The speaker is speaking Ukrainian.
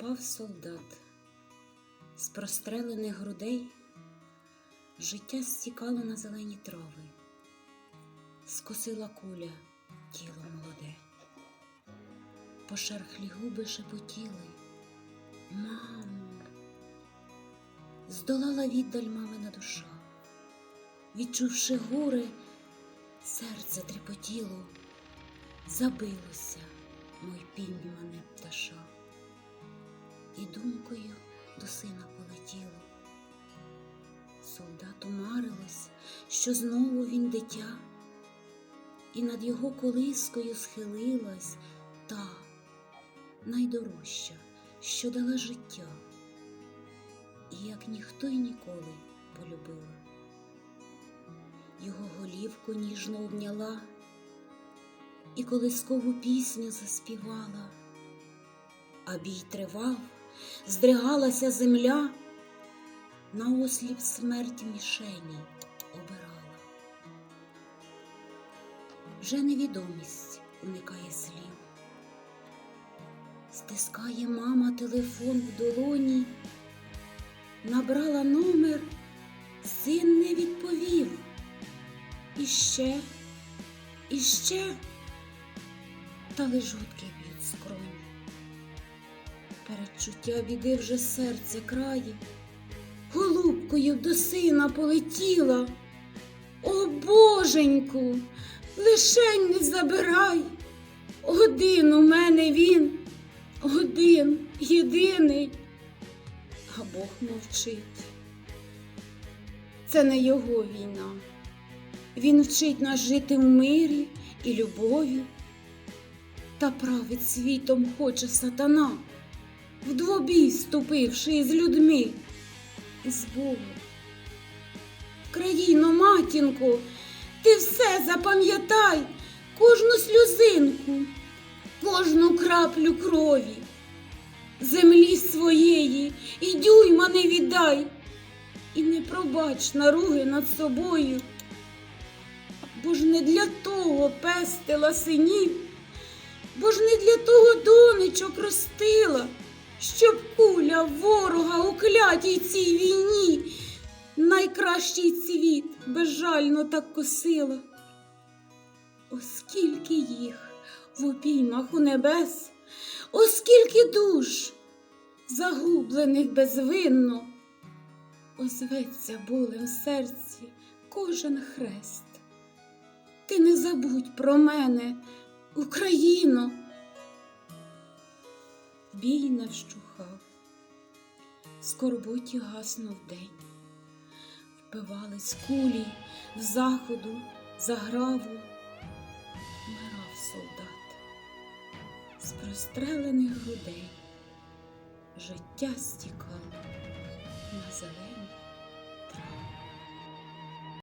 Впав солдат з прострелених грудей, життя стікало на зелені трави, скосила куля тіло молоде, пошерхлі губи шепотіли. Мамо, здолала віддаль мамина душа, відчувши горе, серце трепотіло, забилося мой піймане пташа, і думкою до сина полетіло. Солдату марилось, що знову він дитя, і над його колискою схилилась та найдорожча, що дала життя, і як ніхто й ніколи полюбила. Його голівку ніжно обняла і колискову пісню заспівала, а бій тривав, здригалася земля, на осліп смерть мішені обирала. Вже невідомість уникає слів. Стискає мама телефон в долоні, набрала номер, син не відповів. І ще, і ще, та лежутки б'ють скроні. Передчуття біди вже серце крає, голубкою до сина полетіла. О, боженьку, лишень не забирай. Один у мене він, один єдиний, а Бог мовчить. Це не його війна. Він вчить нас жити в мирі і любові. Та править світом хоче сатана, в двобій ступивши із людьми і з Богом. Країно, матінко, ти все запам'ятай, кожну сльозинку, кожну краплю крові, землі своєї і дюйма не віддай, і не пробач наруги над собою. Бо ж не для того пестила синів, бо ж не для того донечок ростила, щоб куля ворога у клятій цій війні найкращий цвіт безжально так косила. Оскільки їх в обіймах у небес, оскільки душ загублених безвинно, озветься болем серці кожен хрест. Ти не забудь про мене, Україно. Бій не вщухав, скорботі гаснув день, впивались кулі в заходу, заграву, вмирав солдат з прострелених грудей, життя стікало на зелені